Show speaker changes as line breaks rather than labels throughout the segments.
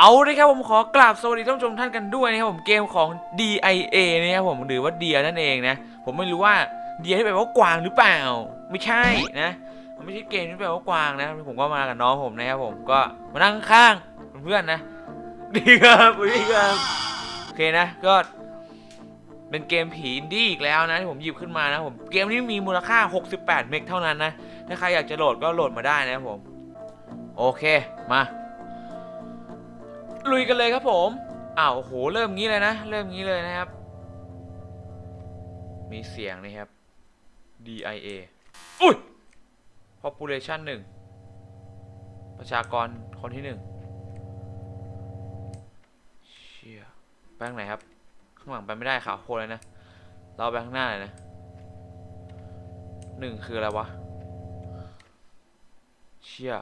เอาเลยครับผมขอกราบสวัสดีท่านผู้ชมท่านกันด้วยนะครับผมเกมของ DIA นะครับผมหรือว่าเดียนั่นเองนะ ผมไม่รู้ว่าเดียที่แปลว่ากวางหรือเปล่า ไม่ใช่นะมันไม่ใช่เกมที่แปลว่ากวางนะ ผมก็มากับน้องผมนะครับผมก็มานั่งข้างเพื่อนนะดีครับดีครับโอเคนะก็ เป็นเกมผีอินดี้อีกแล้วนะที่ผมหยิบขึ้นมานะผมเกมนี้มีมูลค่า 68 เมกเท่านั้นนะถ้าใครอยากจะโหลดก็โหลดมาได้นะครับผม โอเคมา ลุยกันเลยครับผมอ้าวโหเริ่มงี้เลยนะ เริ่มงี้เลยนะครับ มีเสียงนะครับ DIA อุ้ย population หนึ่งประชากรคนที่หนึ่งเชี่ยไปทางไหนครับ ข้างหลังไปไม่ได้ขาวโพลเลยนะ เราไปข้างหน้าเลยนะหนึ่งคืออะไรวะ เชี่ย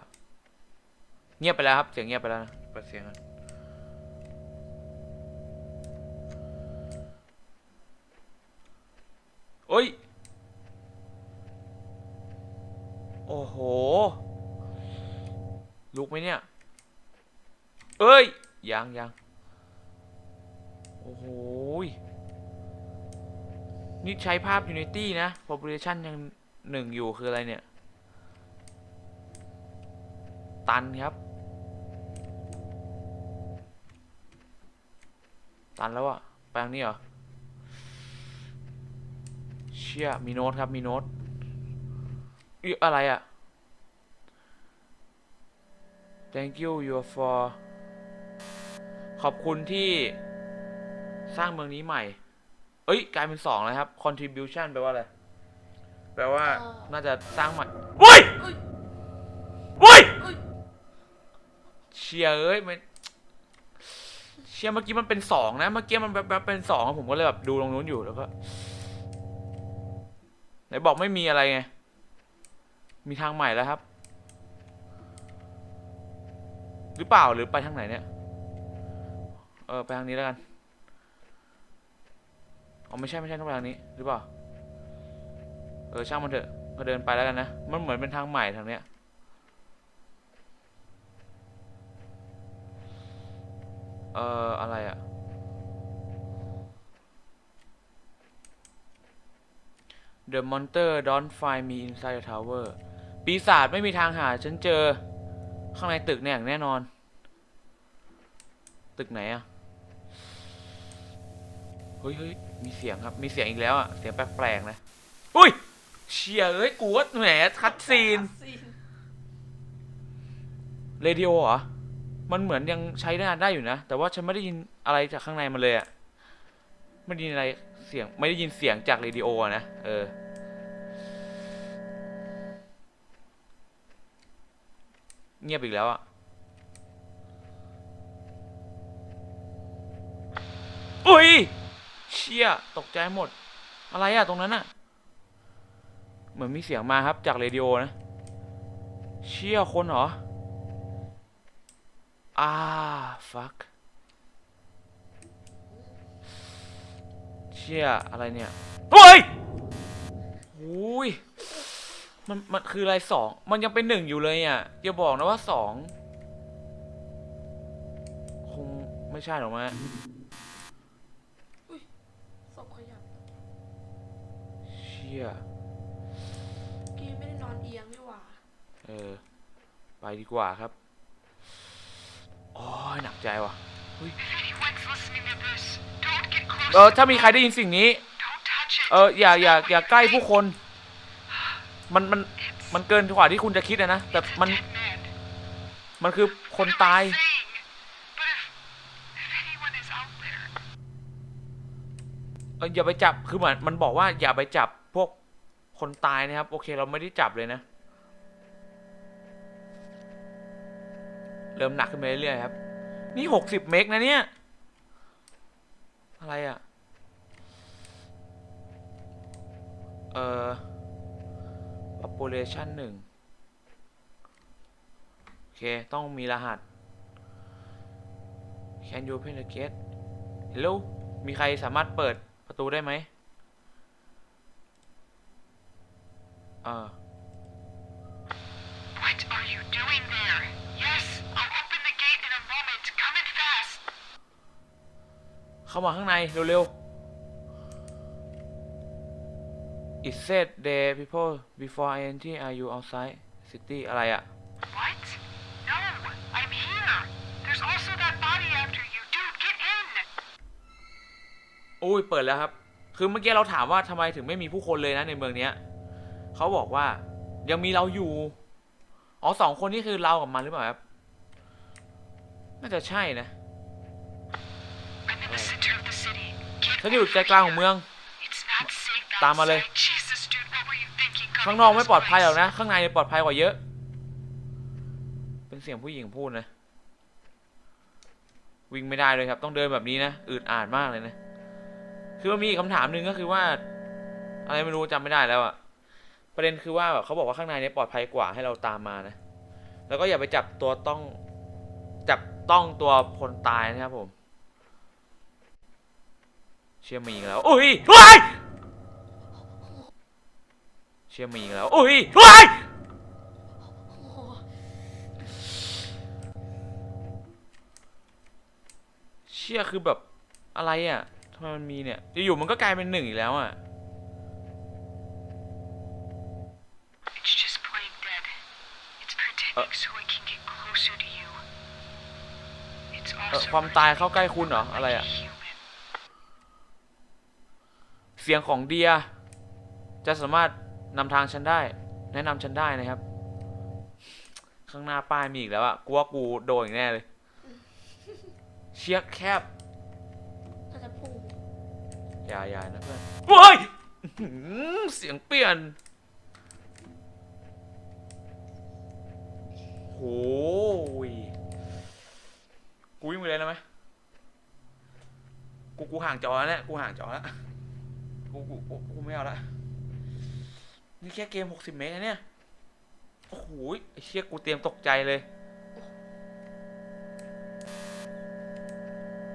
เงียบไปแล้วครับ เสียงเงียบไปแล้วนะเปิดเสียงกัน อ้ย โอ้โห ลุกไหมเนี่ย เอ้ย ยังยังโอ้โห นี่ใช้ภาพ Unity นะ population ยังหนึ่งอยู่คืออะไรเนี่ย ตันครับ ตันแล้วอะแปลงนี้เหรอ ชี่ยมีโน้ตครับ มีโน้ตอีอะไรอะ thank you you for ขอบคุณที่สร้างเมืองนี้ใหม่ เอ้ย กลายเป็นสองแล้วครับ contribution แปลว่าอะไร แปลว่า
เอ่อ
น่าจะสร้างใหม่เฮ้ย
อุ้ย
เฮ้ย
อุ้ย
เชียเอ้ยมันเชียเมื่อกี้มันเป็นสองนะ เมื่อกี้มันแบบแบบเป็นสองผมก็เลยแบบดูตรงนู้นอยู่แล้วก็ ไหนบอกไม่มีอะไรไง มีทางใหม่แล้วครับ หรือเปล่าหรือไปทางไหนเนี่ย เออไปทางนี้แล้วกันอ๋อไม่ใช่ไม่ใช่ต้องไปทางนี้ หรือเปล่า เออช่างมันเถอะก็เดินไปแล้วกันนะ มันเหมือนเป็นทางใหม่ทางเนี้ย เอ่ออะไรอะ The monster don't find me inside the tower ปีศาจไม่มีทางหา ฉันเจอ ข้างในตึกเนี่ยอย่างแน่นอน ตึกไหนอะเฮ้ยเฮ้ยมีเสียงครับ มีเสียงอีกแล้วอะเสียงแปลกๆนะอุ้ย เชียเอ้ย กูว่าแหมคัดซีน เรดิโอเหรอ มันเหมือนยังใช้งานได้อยู่นะ แต่ว่าฉันไม่ได้ยินอะไรจากข้างในมันเลยอะ ไม่ได้ยินอะไรเสียงไม่ได้ยินเสียงจากเรดิโอนะเออเงียบอีกแล้วอะอุ้ยเชี่ยตกใจหมด อะไรอะตรงนั้นอะเหมือนมีเสียงมาครับจากเรดิโอนะ เชี่ยคนเหรอ อ่า fuck เชี่ยอะไรเนี่ยเฮ้ยอุ้ยมันมันคืออะไรสองมันยังเป็นหนึ่งอยู่เลยอะอย่าบอกนะว่าสองคงไม่ใช่หรอกมั้ง
ศพขยับ
เชี่ย
เกมไม่ได้นอนเอียงนี่หว่า
เออไปดีกว่าครับโอ้ยหนักใจว่ะเฮ้ย เออถ้ามีใครได้ยินสิ่งนี้ เอออย่าอย่าอย่าใกล้ผู้คน มันมันมันเกินกว่าที่คุณจะคิดอะนะแต่มัน มันคือคนตาย เอออย่าไปจับคือเหมือนมันบอกว่าอย่าไปจับพวกคนตายนะครับ โอเคเราไม่ได้จับเลยนะ เริ่มหนักขึ้นไปเรื่อยๆครับ นี่หกสิบเมกนะเนี่ย อะไรอะ่ะ เอ่อ population หนึ่งโอเค ต้องมีรหัส Can you open the gate Hello มีใครสามารถเปิดประตูได้ไหมเออ
what are you doing there? Yes, I'll open the gate in a moment. Come and
เข้ามาข้างใน เร็วๆ It said there people before I enter are you outside city อะไรอะ
What? No, I'm here. There's also that body after you. Dude, get in.
อุ้ย เปิดแล้วครับ คือเมื่อกี้เราถามว่าทำไมถึงไม่มีผู้คนเลยนะในเมืองเนี้ยเขาบอกว่ายังมีเราอยู่ อ๋อสองคนนี่คือเรากับมันหรือเปล่าครับ น่าจะใช่นะ
I'm in the center of the city. Get
ฉันอยู่ใจกลางของเมือง
It's not safe
ตามมาเลย
outside. Jesus, dude, what were you thinking?
ข้าง
coming
นอก
to
ไม่
this
ปลอดภัยหรอก
place?
นะ ข้างในเนี่ยปลอดภัยกว่าเยอะ เป็นเสียงผู้หญิงพูดนะ วิ่งไม่ได้เลยครับ ต้องเดินแบบนี้นะอืดอาดมากเลยนะ คือมันมีอีกคำถามหนึ่งก็คือว่า อะไรไม่รู้จำไม่ได้แล้วอะประเด็นคือว่าแบบเขาบอกว่าข้างในเนี่ยปลอดภัยกว่าให้เราตามมานะ แล้วก็อย่าไปจับตัวต้อง จับต้องตัวคนตายนะครับผม เชื่อมีอีกแล้วอุ้ยว้ายเชื่อมีอีกแล้วอุ้ยว้าย
โอ้โห
เชื่อคือแบบอะไรอะทำไมมันมีเนี่ยอยู่ๆมันก็กลายเป็นหนึ่งอีกแล้วอะ
It's just plain dead. It's pretending so it can get closer to you. It's
เอ่อ
also
ความตายเข้าใกล้คุณเหรออะไร
like
อะ สียงของเดีย จะสามารถนำทางฉันได้ แนะนำฉันได้นะครับ ข้างหน้าป้ายมีอีกแล้วอะกูว่ากูโดนอีกแน่เลย เชียร์แคบ
น่าจะพุ่ง
อย่าอย่านะเพื่อนเฮ้ยอื้อหือเสียงเปลี่ยนโอ้ยกูวิ่งไปเลยนะไหมกูกูห่างจอแล้วเนี่ยกูห่างจอแล้ว กูกูกูกูไม่เอาละนี่แค่เกมหกสิบเมตรนะเนี่ยโอ้โหไอ้เชี่ยกูเตรียมตกใจเลย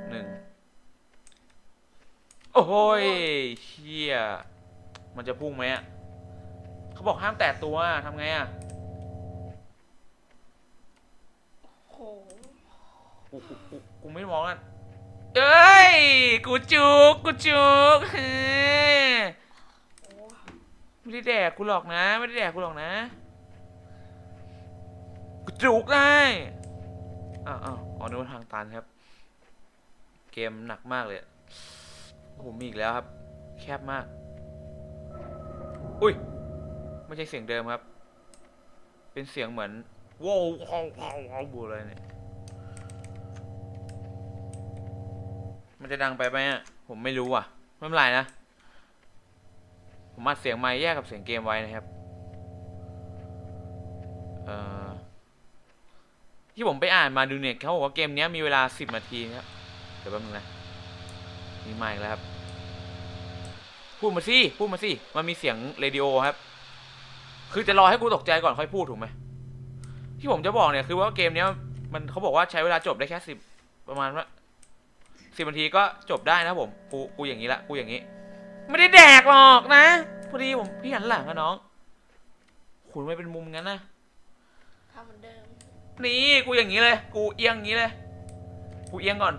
หนึ่งโอ้โหยเชี่ยมันจะพุ่งไหมอะเขาบอกห้ามแตะตัวทำไงอะ
โห
กูกูกูกูไม่มองอะ เอ้ย กูจุก กูจุกเฮ้ยไม่ได้แดกกูหรอกนะ ไม่ได้แดกกูหรอกนะ กูจุกได้อ้าวอ้าวอ๋อนึกว่าทางตันครับ เกมหนักมากเลยอะโอ้โหมีอีกแล้วครับ แคบมาก อุ้ย ไม่ใช่เสียงเดิมครับ เป็นเสียงเหมือนว้าวว้าวว้าวว้าวบูอะไรเนี่ย มัน จะดังไปไหมอะ ผมไม่รู้อะ ไม่เป็นไรนะ ผมอัดเสียงไมค์แยกกับเสียงเกมไว้นะครับ เอ่อ ที่ผมไปอ่านมาดูเนี่ยเขาบอกว่าเกมนี้มีเวลา 10 นาทีครับ เดี๋ยวแป๊บนึงนะ มีไมค์แล้วครับ พูดมาสิ พูดมาสิ มันมีเสียงเรดิโอครับ คือจะรอให้กูตกใจก่อนค่อยพูดถูกไหม ที่ผมจะบอกเนี่ยคือว่าเกมนี้มันเขาบอกว่าใช้เวลาจบได้แค่สิบประมาณว่า สิบนาทีก็จบได้นะผม กู กูอย่างนี้ละ กูอย่างนี้ ไม่ได้แดกหรอกนะ พอดีผมพี่หันหลังอะน้อง คุณไม่เป็นมุมงั้นนะ
ทำเหมือนเดิม
นี่กูอย่างนี้เลย กูเอียงอย่างนี้เลย กูเอียงก่อน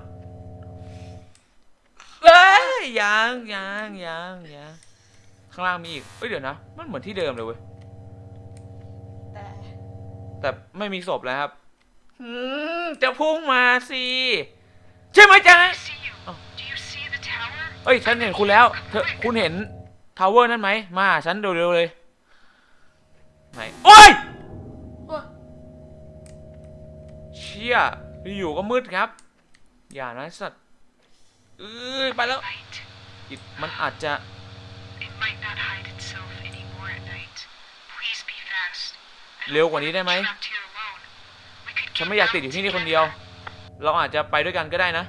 เอ้ยยังยังยังยังข้างล่างมีอีก เอ้ยเดี๋ยวนะ มันเหมือนที่เดิมเลยเว้ย
แต่
แต่ไม่มีศพแล้วครับอืมจะพุ่งมาสิ ใช่ไหมจ๊ะ
I see you.
Oh.
Do you see the tower?
เอ้ย ฉันเห็นคุณแล้ว เธอคุณเห็นทาวเวอร์นั่นไหม มาหาฉันเร็วๆเลย ไหน โอ้ย
โอ้ย
เชี่ยอยู่ๆก็มืดครับ อย่านะไอ้สัตว์เอ้ย ไปแล้ว
Light.
อิมันอาจจะ
It might not hide itself anymore at night. Please be fast. I don't
เร็วกว่านี้ได้ไหม
wanna be trapped here alone. We could
ฉัน
get
ไม่อยาก
out
ติดอยู่ที่นี่คนเดียว
together.
เราอาจจะไปด้วยกันก็ได้นะ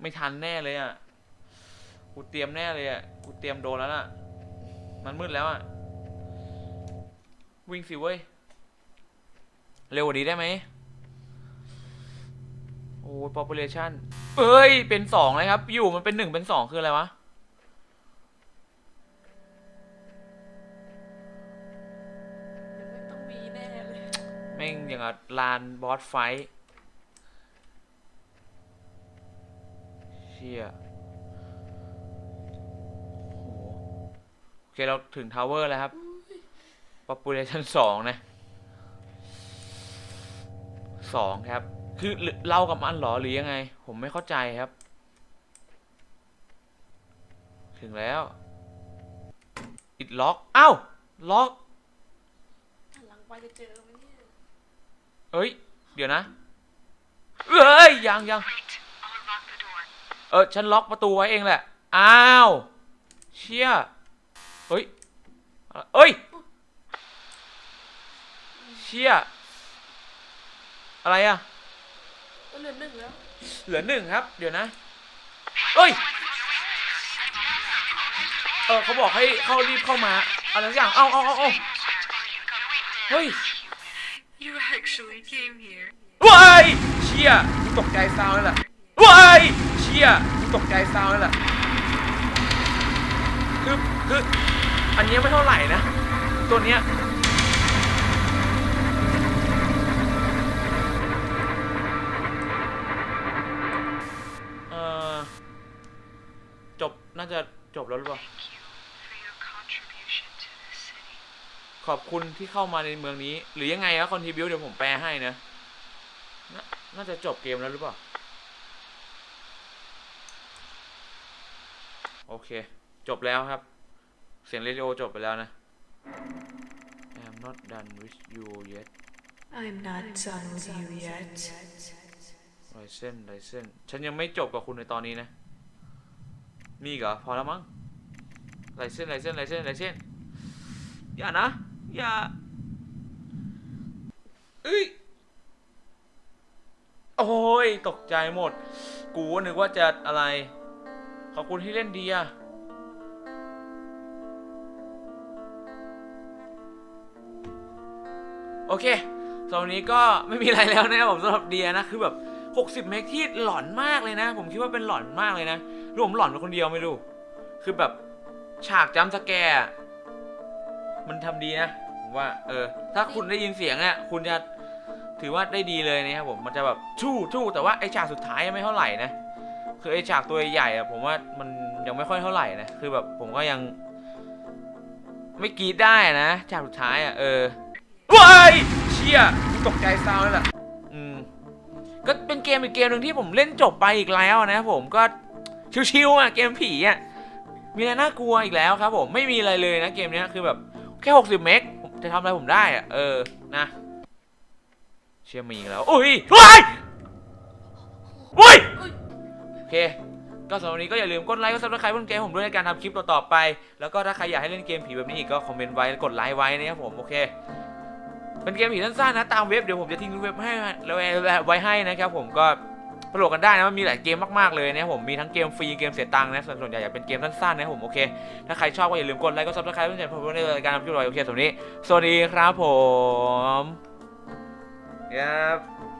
ไม่ทันแน่เลยอะ กูเตรียมแน่เลยอะ กูเตรียมโดนแล้วน่ะ มันมืดแล้วอะ วิ่งสิเว้ย เร็วกว่านี้ได้ไหม โอ้ย population เอ้ย เป็นสองเลยครับ อยู่มันเป็นหนึ่งเป็นสองคืออะไรวะ
เดี๋ยวไม่ต้องมีแน่เลย
แม่งอย่างกับลานบอสไฟท์ชี่ยโอ้โหโอเค เราถึงทาวเวอร์แล้วครับ population สองนะสองครับ คือหรือเรากับมันเหรอหรือยังไง ผมไม่เข้าใจครับ ถึงแล้วอิดล็อกเอ้าล็อก
หันหลังไปจะเจอไหมเนี่ย
เอ้ย เดี๋ยวนะ เอ้ย ยังยัง
Wait, I'll unlock the door.
เออ ฉันล็อกประตูไว้เองแหละ อ้าว เชี่ย เฮ้ยอะเอ้ย เชี่ย อะไรอะ
ก็เหลือหนึ่งแล้ว
เหลือหนึ่งครับ เดี๋ยวนะ เอ้ย เออเขาบอกให้เข้ารีบเข้ามา อะไรสักอย่าง เอาเอาเอาเอาเฮ้ย
You actually came here.
ว้ายเชี่ยตกใจซาวน์เลยล่ะว้ายเชี่ยตกใจซาวน์เลยล่ะคือคืออันเนี้ยไม่เท่าไหร่นะ ตัวเนี้ยเออจบน่าจะจบแล้วหรือเปล่า
Thank you for your contribution to this city.
ขอบคุณที่เข้ามาในเมืองนี้ หรือยังไงครับคอนทิบิวเดี๋ยวผมแปลให้นะนาน่าจะจบเกมแล้วหรือเปล่า โอเค จบแล้วครับ เสียงเรดิโอจบไปแล้วนะ I'm not done with you yet
I'm not done with you yet.
ไรเส้นไรเส้นฉันยังไม่จบกับคุณในตอนนี้นะ มีอีกเหรอ พอแล้วมั้งไรเส้นไรเส้นไรเส้นไรเส้นอย่านะ อย่าเอ้ยโอ้ย ตกใจหมด กูนึกว่าจะอะไร ขอบคุณที่เล่นดีอะโอเคสำหรับนนี้ก็ไม่มีอะไรแล้วนะครับผมสำหรับเดียนะ คือแบบ 60 เมกที่หลอนมากเลยนะ ผมคิดว่าเป็นหลอนมากเลยนะรือผมหลอนเป็นคนเดียวไม่รู้ คือแบบฉากจัมป์สแกร์มันทำดีนะ ว่าเออถ้าคุณได้ยินเสียงเนี่ยคุณจะถือว่าได้ดีเลยนะครับผมมันจะแบบชู่ชู่แต่ว่าไอฉากสุดท้ายยังไม่เท่าไหร่นะคือไอฉากตัวใหญ่อะผมว่ามันยังไม่ค่อยเท่าไหร่นะคือแบบผมก็ยัง ไม่กรีดได้นะฉากสุดท้ายอะเออว้ายเชี่ยตกใจซาวเลยล่ะอืมก็เป็นเกมอีกเกมหนึ่งที่ผมเล่นจบไปอีกแล้วนะครับผมก็ชิวๆอะเกมผีอะมีอะไรน่ากลัวอีกแล้วครับผมไม่มีอะไรเลยนะเกมเนี้ยคือแบบแค่ 60 เมก จะทำอะไรผมได้อะเออนะ เชื่อมีแล้วอุ้ยว้ายว้ย
เอ้ย
โอเคก็สำหรับวันนี้ก็อย่าลืมกดไลค์กดซับสไครป์บนเกมผมด้วยในการทำคลิปต่อๆไป แล้วก็ถ้าใครอยากให้เล่นเกมผีแบบนี้อีกก็คอมเมนต์ไว้กดไลค์ไว้นะครับผมโอเค เป็นเกมผีสั้นๆนะตามเว็บเดี๋ยวผมจะทิ้งเว็บให้แล้วไว้ให้นะครับผมก็ โหลดกันได้นะมันมีหลายเกมมากๆเลยนะผมมีทั้งเกมฟรีเกมเสียตังค์นะส่วนส่วนใหญ่จะเป็นเกมสั้นๆนะผมโอเคถ้าใครชอบก็อย่าลืมกดไลค์กดซับสไครป์เพื่อนๆผมในรายการทำคลิปต่อยโอเคสำหรับนนี้สวัสดีครับผมครับ